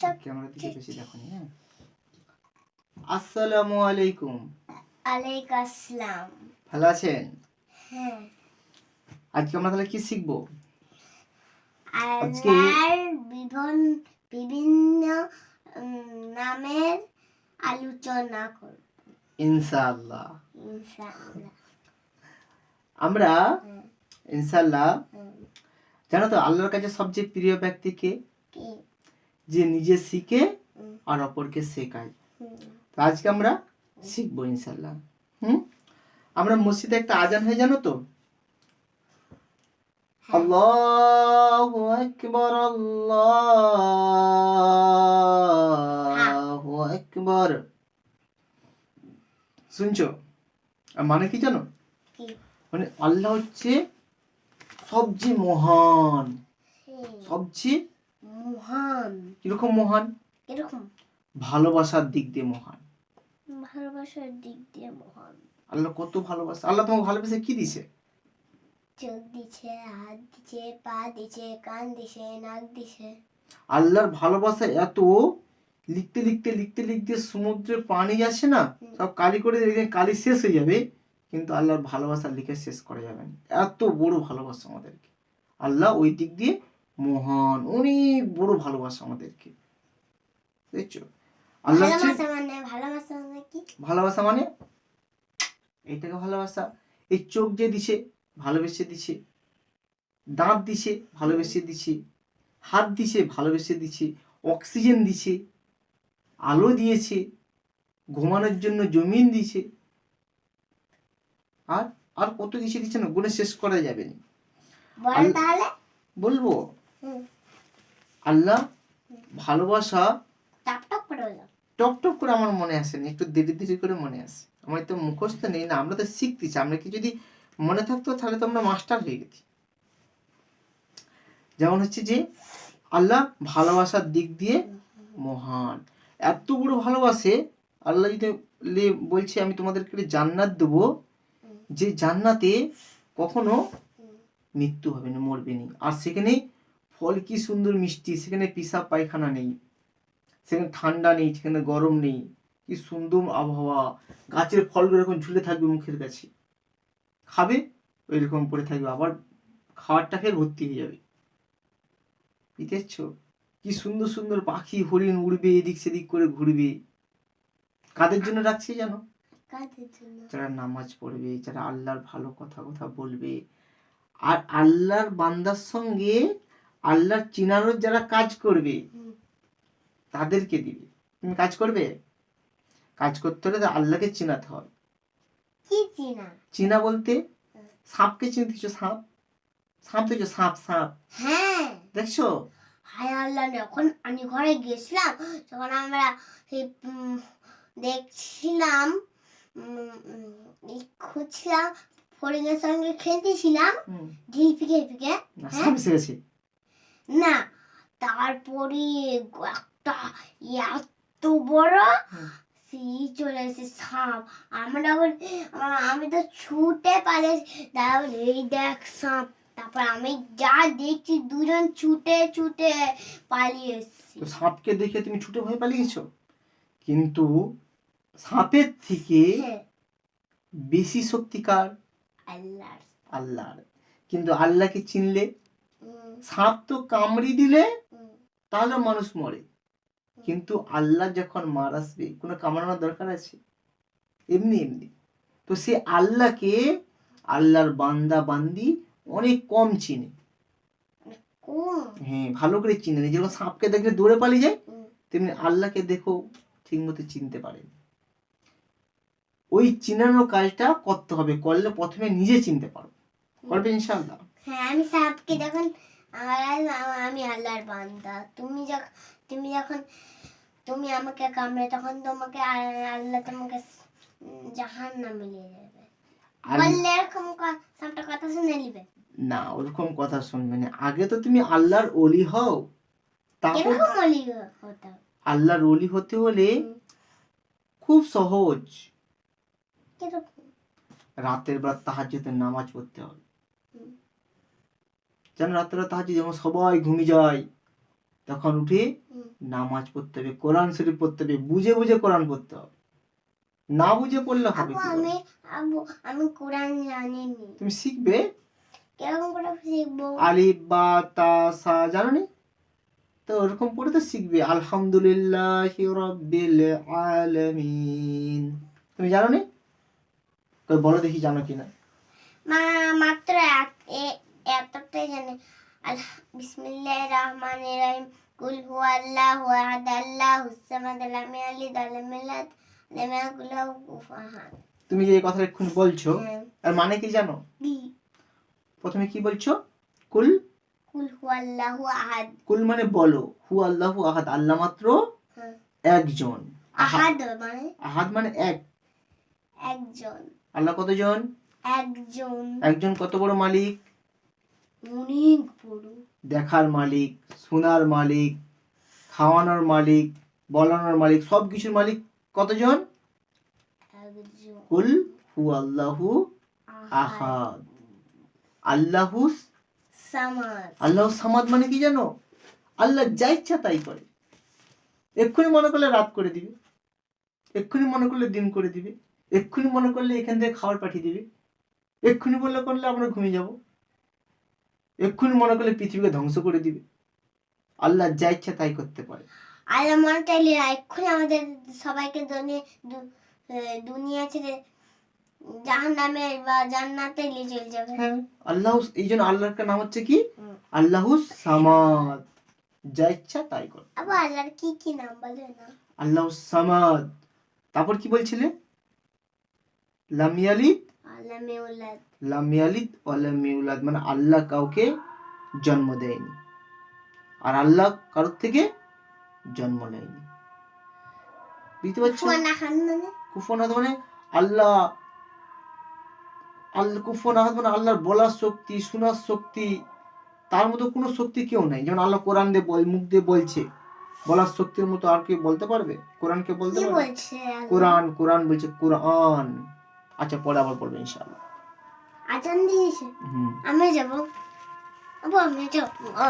Camera দিকে বেশি দেখো নি হ্যাঁ? আসসালামু আলাইকুম। আলাইকুম আসসালাম ভালো আছেন? হ্যাঁ। আজকে আমরা তাহলে কি শিখব? আজকে- বিভিন্ন বিভিন্ন নামের আলোচনা করব। ইনশাআল্লাহ। ইনশাআল্লাহ। আমরা ইনশাআল্লাহ জানো তো আল্লাহর কাছে সবচেয়ে প্রিয় ব্যক্তিকে কি? যে নিজে শিখে আর অপরকে শেখায়। তো আজকে আমরা শিখব ইনশাল্লাহ হুম? আমরা মসজিদে একটা আজান হয় জানো তো? আল্লাহু আকবার আল্লাহু আকবার। শুনছো? আর মানে কি জানো? মানে আল্লাহ হচ্ছে সবচেয়ে মহান হুম, সবচেয়ে মহান। কীরকম মহান? এরকম। ভালোবাসার দিক দিয়ে মহান। ভালোবাসার দিক দিয়ে মহান। আল্লাহ কত ভালোবাসে। আল্লাহ তোমাকে ভালোবেসে কি দিছে? চোখ দিছে হাত দিছে পা দিছে কান দিছে নাক দিছে। আল্লাহর ভালোবাসা এত লিখতে লিখতে লিখতে লিখতে সমুদ্রে পানি আসে না সব কালি করে দেখবেন কালি শেষ হয়ে যাবে কিন্তু আল্লাহর ভালোবাসা লিখে শেষ করা যাবে না। এত বড় ভালোবাসা আমাদেরকে। আল্লাহ ওই দিক দিয়ে মহান অনেক বড় ভালোবাসা আমাদেরকে। দেখছ? আল্লাহ ভালোবাসা মানে মানে ভালোবাসা মানে? এইটাকে ভালোবাসা। এই চোখ যে দিছে ভালোবেসে দিছে। দাঁত দিছে ভালোবেসে দিছে। হাত দিছে ভালোবেসে দিছে। অক্সিজেন দিছে। আলো দিয়েছে। ঘুমানোর জন্য জমিন দিছে। আর আর কত কিছু দিচ্ছে না গুণে শেষ করা যাবে না। বলব আল্লাহ ভালোবাসা টপ টপ করে আমার মনে আসেনি একটু দেরি দেরি করে মনে আসে আমার তো মুখস্থ নেই না আমরা তো শিখতেছি আমরা কি যদি মনে থাকতো তাহলে তো আমরা মাস্টার হয়ে গেছি। যেমন হচ্ছে যে আল্লাহ ভালোবাসার দিক দিয়ে মহান। এত বড় ভালোবাসে আল্লাহ যদি বলছে আমি তোমাদেরকে জান্নাত দেবো। যে জান্নাতে কখনো মৃত্যু হবে না মরবে না। আর সেখানে ফল কি সুন্দর মিষ্টি সেখানে পিসাব পায়খানা নেই সেখানে ঠান্ডা নেই সেখানে গরম নেই কি সুন্দর আবহাওয়া গাছের ফলগুলো এরকম ঝুলে থাকবে মুখের কাছে। খাবে ওই রকম পড়ে থাকবে আবার খাবারটা খেয়ে ভর্তি হয়ে যাবে। বুঝতেছ কি সুন্দর সুন্দর পাখি হরিণ উড়বে এদিক সেদিক করে ঘুরবে। কাদের জন্য রাখছি জানো? যারা নামাজ পড়বে যারা আল্লাহর ভালো কথা কথা বলবে। আর আল্লাহর বান্দার সঙ্গে আল্লাহর চিনারও যারা কাজ করবে তাদেরকে দিবে। তুমি কাজ করবে? কাজ করতে হলে আল্লাহকে চিনাতে হবে। চিনা? বলতে সাপকে চিনতেছো সাপ? সাপ দেখছ? সাপ সাপ। হ্যাঁ। দেখছ? হায় আল্লাহ যখন আমি ঘরে গেছিলাম তখন আমরা সেই দেখছিলাম খুঁজছিলাম ফরিনের সঙ্গে খেলতেছিলাম ঢিল পিকে পিকে হ্যাঁ? সাপ এসে গেছে না তারপরে একটা এত বড়। সেই চলে এসে সাপ। আমরা বলি আমি তো ছুটে পালিয়েছি তারপর এই দেখ সাপ। তারপর আমি যা দেখছি দুজন ছুটে ছুটে পালিয়ে এসেছি। সাপকে দেখে তুমি ছুটে ভয় পালিয়ে গেছো কিন্তু সাপের থেকে হ্যাঁ, বেশি শক্তিকার আল্লাহর। আল্লাহর। কিন্তু আল্লাহকে চিনলে সাপ তো কামড়ি দিলে তাহলে মানুষ মরে। কিন্তু আল্লাহ যখন মার আসবে কোনো কামড়ানোর দরকার আছে? এমনি এমনি। তো সে আল্লাহকে আল্লাহর বান্দা বান্দি অনেক কম চিনে। হ্যাঁ ভালো করে চিনে। না যেরকম সাপকে দেখলে দৌড়ে পালিয়ে যায় তেমনি আল্লাহকে দেখো ঠিক মতো চিনতে পারে ওই চিনানোর কাজটা করতে হবে। করলে প্রথমে নিজে চিনতে পারো। করবে ইনশাআল্লাহ। হ্যাঁ আমি সাপকে যখন আমার আমি আল্লাহর বান্দা। তুমি যখন তুমি যখন তুমি আমাকে কামড়ে তখন তোমাকে আল্লাহ তোমাকে জাহান নামে নিয়ে যাবে। বললে এরকম সাপটা কথা শুনে নিবে। না ওরকম কথা শুনবে না। আগে তো তুমি আল্লাহর অলি হও। তারপর আল্লাহর অলি হতে হলে খুব সহজ। রাতের বেলা তাহাজ্জুদের নামাজ পড়তে হবে। যেন রাতের বেলা তাহাজ্জুদ যখন সবাই ঘুমিয়ে যায় তখন উঠে। নামাজ পড়তে হবে কোরআন শরীফ পড়তে হবে বুঝে বুঝে কোরআন পড়তে হবে। না বুঝে পড়লে হবে আমি আমি কোরআন জানিনি তুমি শিখবে? কীরকম করে শিখব? আলিফ বা তা সা জানো নি? তো ওরকম পড়ে তো শিখবে। আলহামদুলিল্লাহ রব্বিল আলামিন। তুমি জানো নি? কই বলো দেখি জানো কিনা। মা মাত্র এক এতটাই জানি। আল্লাহ বিসমিল্লাহির রহমানির রহিম কুল হুয়াল্লাহু আহাদ আল্লাহুস সামাদ লাম ইয়ালিদ ওয়া লাম ইউলাদ লাম ইয়াকুল লাহু কুফুয়ান আহাদ তুমি যে এই কথাটা এক্ষুনি বলছো হ্যাঁ। আর মানে কি জানো? প্রথমে কি বলছো? কুল? কুল হুয়াল্লাহু আহাদ। কুল মানে বলো। হু আল্লাহু আহাদ আল্লাহ মাত্র হ্যাঁ। একজন। আহাদ আহাদ মানে? আহাদ মানে এক। একজন। আল্লাহ কতজন? একজন। একজন কত বড় মালিক? অনেক বড়। দেখার মালিক শোনার মালিক খাওয়ানোর মালিক বলানোর মালিক সব কিছুর মালিক কতজন? কুল হু আল্লাহু আহাদ। আল্লাহু সামাদ। আল্লাহ সামাদ মানে কি জানো? আল্লাহ যা ইচ্ছা তাই করে। এক্ষুনি মনে করলে রাত করে দিবে। এক্ষুনি মনে করলে দিন করে দিবে। এক্ষুনি মনে করলে এখান থেকে খাবার পাঠিয়ে দিবে। এক্ষুনি বললে করলে আমরা ঘুমিয়ে যাব। এক্ষুনি মনে করলে পৃথিবীকে ধ্বংস করে দিবে। আল্লাহ যা ইচ্ছা তাই করতে পারে। আল্লাহ মনে চাইলে এক্ষুনি আমাদের সবাইকে দুনিয়া ছেড়ে জাহান নামে বা জান্নাতে নিয়ে চলে যাবে। হ্যাঁ আল্লাহ এই জন্য আল্লাহর নাম হচ্ছে কি। আল্লাহ সামাদ। যা ইচ্ছা তাই করে। আবার আল্লাহর কি কি নাম বলে না? আল্লাহ সামাদ। তারপর কি বলছিলে? লামিয়ালিদ লামিয়ালিদ ওয়ালামিউলাদ মানে আল্লাহ কাউকে জন্ম দেয়নি। আর আল্লাহ কারোর থেকে জন্ম নেয়নি। বুঝতে পারছ ফুয়ানা খান মানে? আল্লাহ আল্লাহ কুফনাথ মানে আল্লাহর বলার শক্তি শোনার শক্তি তার মতো কোনো শক্তি কেউ নাই। যেমন আল্লাহ কোরআন দিয়ে বল মুখ দিয়ে বলছে বলার শক্তির মতো আর কি বলতে পারবে? কোরআনকে বলতে পারবে? কোরআন কোরআন বলছে কোরআন। আচ্ছা পরে আবার পড়বে ইনশাআল্লাহ। আজান দিয়েছে। হুম। আমি যাব। আবু আমি যাব।